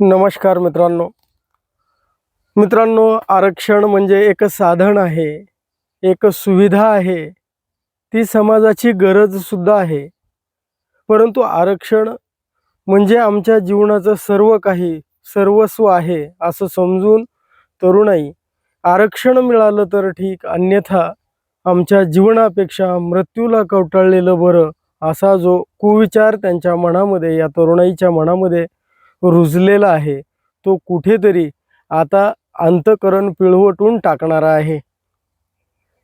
नमस्कार मित्रांनो. मित्रांनो आरक्षण म्हणजे एक साधन आहे एक सुविधा आहे ती समाजाची गरजसुद्धा आहे. परंतु आरक्षण म्हणजे आमच्या जीवनाचं सर्व काही सर्वस्व आहे असं समजून तरुणाई आरक्षण मिळालं तर ठीक अन्यथा आमच्या जीवनापेक्षा मृत्यूला कवटाळलेलं बरं असा जो कुविचार त्यांच्या मनामध्ये या तरुणाईच्या मनामध्ये रुजलेला आहे. तो कुठेतरी आता अंतकरण पिळवटून टाकणारा आहे.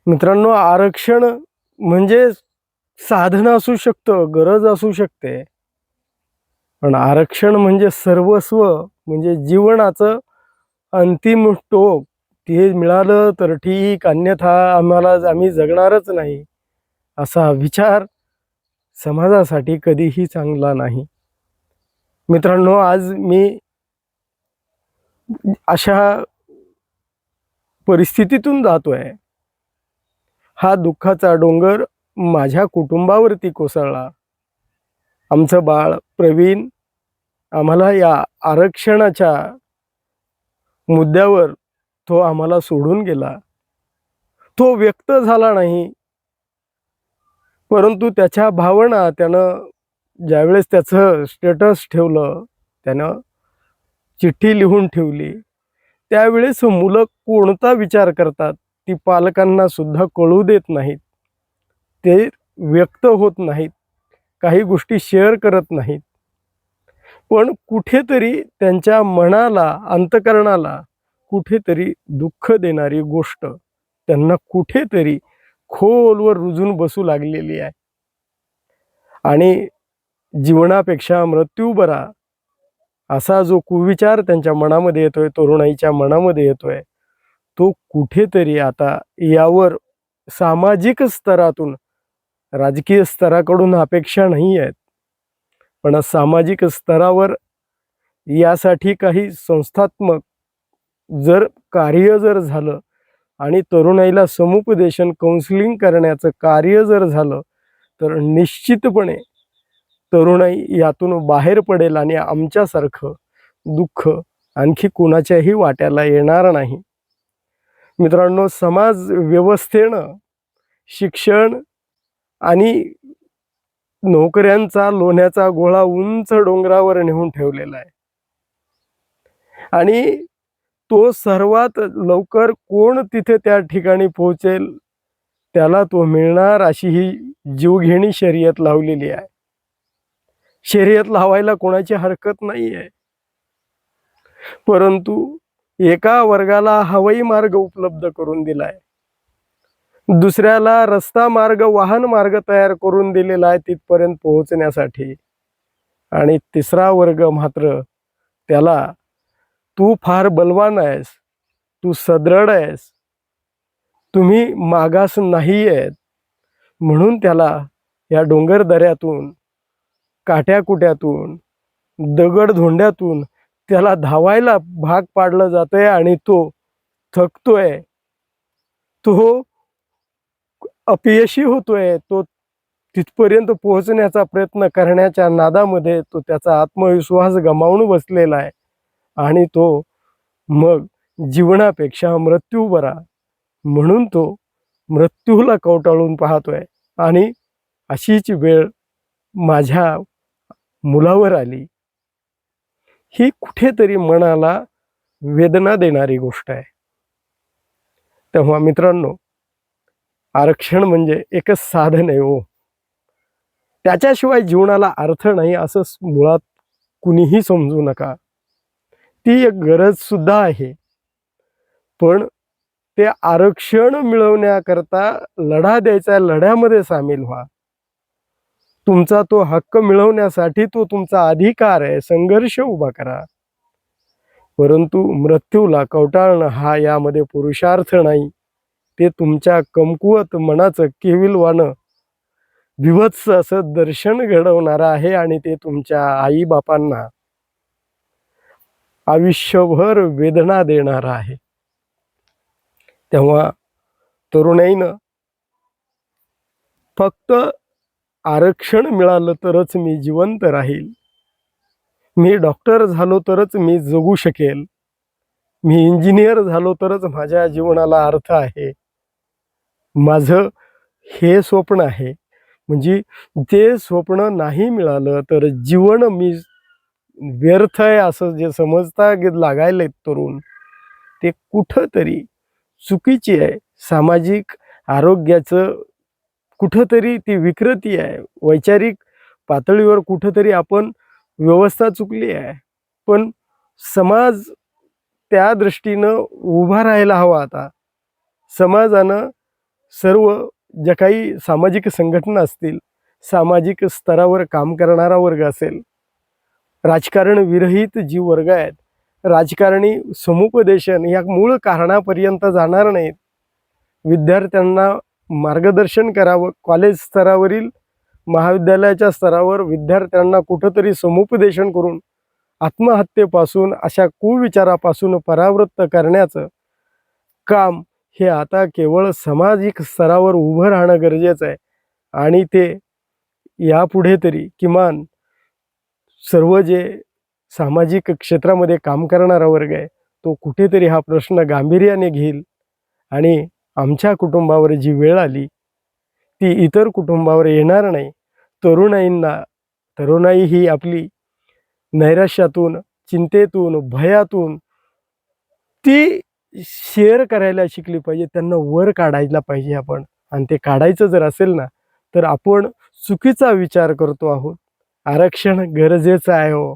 मित्रांनो आरक्षण म्हणजे साधन असू शकतं गरज असू शकते. पण आरक्षण म्हणजे सर्वस्व म्हणजे जीवनाचं अंतिम टोक. ते मिळालं तर ठीक अन्यथा आम्हाला आम्ही जगणारच नाही. असा विचार समाजासाठी कधीही चांगला नाही. मित्रांनो आज मी अशा परिस्थितीतून जातोय. हा दुःखाचा डोंगर माझ्या कुटुंबावरती कोसळला. आमचं बाळ प्रवीण आम्हाला या आरक्षणाच्या मुद्द्यावर तो आम्हाला सोडून गेला. तो व्यक्त झाला नाही परंतु त्याच्या भावना त्यानं ज्यावेळेस त्याचं स्टेटस ठेवलं त्यानं चिठ्ठी लिहून ठेवली त्यावेळेस मुलं कोणता विचार करतात ती पालकांना सुद्धा कळू देत नाहीत. ते व्यक्त होत नाहीत. काही गोष्टी शेअर करत नाहीत. पण कुठेतरी त्यांच्या मनाला अंतकरणाला कुठेतरी दुःख देणारी गोष्ट त्यांना कुठेतरी खोलवर रुजून बसू लागलेली आहे. आणि जीवनापेक्षा मृत्यू बरा असा जो कुविचार त्यांच्या मनामध्ये येतोय तरुणाईच्या मनामध्ये येतोय तो कुठेतरी आता यावर सामाजिक स्तरातून राजकीय स्तराकडून अपेक्षा नाही आहेत. पण सामाजिक स्तरावर यासाठी काही संस्थात्मक जर कार्य जर झालं आणि तरुणाईला समुपदेशन काउन्सिलिंग करण्याचं कार्य जर झालं तर निश्चितपणे तरुणाई यातून बाहेर पडेल आणि आमच्यासारखं दुःख आणखी कुणाच्याही वाट्याला येणार नाही. मित्रांनो समाज व्यवस्थेनं शिक्षण आणि नोकऱ्यांचा लोण्याचा गोळा उंच डोंगरावर नेऊन ठेवलेला आहे. आणि तो सर्वात लवकर कोण तिथे त्या ठिकाणी पोहोचेल त्याला तो मिळणार अशी ही जीवघेणी शर्यत लावलेली आहे. शर्यत लावायला कोणाची हरकत नाही आहे परंतु एका वर्गाला हवाई मार्ग उपलब्ध करून दिलाय. दुसऱ्याला रस्ता मार्ग वाहन मार्ग तयार करून दिलेला आहे तिथपर्यंत पोहोचण्यासाठी. आणि तिसरा वर्ग मात्र त्याला तू फार बलवान आहेस तू सदृढ आहेस तुम्ही मागास नाही आहेत म्हणून त्याला या डोंगर दऱ्यातून काट्याकुट्यातून दगडधोंड्यातून त्याला धावायला भाग पाडलं जातंय आणि तो थकतोय. तो अपयशी होतोय. तो तिथपर्यंत पोहोचण्याचा प्रयत्न करण्याच्या नादामध्ये तो त्याचा आत्मविश्वास गमावून बसलेला आहे आणि तो मग जीवनापेक्षा मृत्यू बरा म्हणून तो मृत्यूला कवटाळून पाहतोय. आणि अशीच वेळ माझ्या मुलावर आली. ही कुठेतरी मनाला वेदना देणारी गोष्ट आहे. तेव्हा मित्रांनो आरक्षण म्हणजे एकच साधन आहे हो. त्याच्याशिवाय जीवनाला अर्थ नाही असं मुळात कुणीही समजू नका. ती एक गरज सुद्धा आहे. पण ते आरक्षण मिळवण्याकरता लढा द्यायचा लढ्यामध्ये सामील व्हा. तुमचा तो हक्क मिळवण्यासाठी तो तुमचा अधिकार आहे. संघर्ष उभा करा. परंतु मृत्यूला कवटाळणं हा यामध्ये पुरुषार्थ नाही. ते तुमच्या कमकुवत मनाचं केविलवानं विभत्स असं दर्शन घडवणारं आहे आणि ते तुमच्या आईबापांना आयुष्यभर वेदना देणार आहे. तेव्हा तरुणाईनं फक्त आरक्षण मिळालं तरच मी जिवंत राहील. मी डॉक्टर झालो तरच मी जगू शकेल. मी इंजिनियर झालो तरच माझ्या जीवनाला अर्थ आहे. माझं हे स्वप्न आहे. म्हणजे ते स्वप्न नाही मिळालं तर जीवन मी व्यर्थ आहे असं जे समजता लागायला लागायले तरुण ते कुठंतरी चुकीची आहे. सामाजिक आरोग्याचं कुठंतरी ती विकृती आहे. वैचारिक पातळीवर कुठंतरी आपण व्यवस्था चुकली आहे. पण समाज त्या दृष्टीनं उभा राहायला हवा आता. समाजानं सर्व ज्या काही सामाजिक संघटना असतील सामाजिक स्तरावर काम करणारा वर्ग असेल राजकारण विरहित जी वर्ग आहेत राजकारणी समुपदेशन या मूळ कारणापर्यंत जाणार नाहीत. विद्यार्थ्यांना मार्गदर्शन करावं. कॉलेज स्तरावरील महाविद्यालयाच्या स्तरावर विद्यार्थ्यांना कुठंतरी समुपदेशन करून आत्महत्येपासून अशा कुविचारापासून परावृत्त करण्याचं काम हे आता केवळ सामाजिक स्तरावर उभं राहणं गरजेचं आहे. आणि ते यापुढे तरी किमान सर्व जे सामाजिक क्षेत्रामध्ये काम करणारा वर्ग आहे तो कुठेतरी हा प्रश्न गांभीर्याने घेईल आणि आमच्या कुटुंबावर जी वेळ आली ती इतर कुटुंबावर येणार नाही. तरुणाईंना तरुणाई ही आपली नैराश्यातून चिंतेतून भयातून ती शेअर करायला शिकली पाहिजे. त्यांना वर काढायला पाहिजे आपण. आणि ते काढायचं जर असेल ना तर आपण चुकीचा विचार करतो आहोत. आरक्षण गरजेचं आहे हो.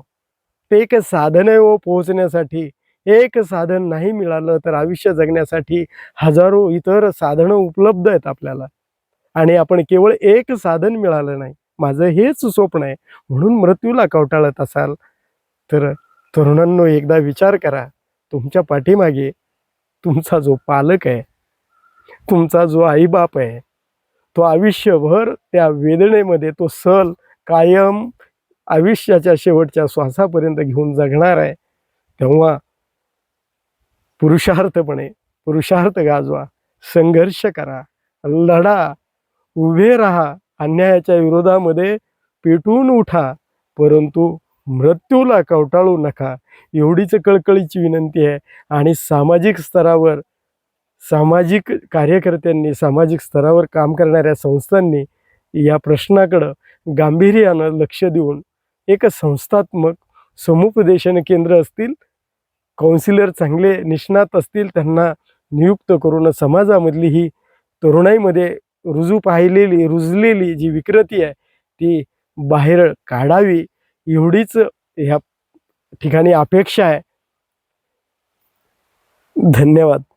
ते एक साधन आहे हो पोहोचण्यासाठी. एक साधन नाही मिळालं तर आयुष्य जगण्यासाठी हजारो इतर साधनं उपलब्ध आहेत आपल्याला. आणि आपण केवळ एक साधन मिळालं नाही माझं हेच स्वप्न आहे. म्हणून मृत्यूला कवटाळत असाल तर तरुणांनो एकदा विचार करा. तुमच्या पाठीमागे तुमचा जो पालक आहे तुमचा जो आईबाप आहे तो आयुष्यभर त्या वेदनेमध्ये तो सल कायम आयुष्याच्या शेवटच्या श्वासापर्यंत घेऊन जगणार आहे. तेव्हा पुरुषार्थपणे पुरुषार्थ गाजवा संघर्ष करा लढा उभे राहा अन्यायाच्या विरोधामध्ये पेटून उठा परंतु मृत्यूला कवटाळू नका. एवढीच कळकळीची विनंती आहे आणि सामाजिक स्तरावर सामाजिक कार्यकर्त्यांनी सामाजिक स्तरावर काम करणाऱ्या संस्थांनी या प्रश्नाकडं गांभीर्यानं लक्ष देऊन एक संस्थात्मक समुपदेशन केंद्र असतील काउन्सिलर चांगले निष्णात असतील त्यांना नियुक्त करून समाजामधली ही तरुणाईमध्ये रुजू पाहिलेली रुजलेली जी विकृती आहे ती बाहेर काढावी एवढीच ह्या ठिकाणी अपेक्षा आहे. धन्यवाद.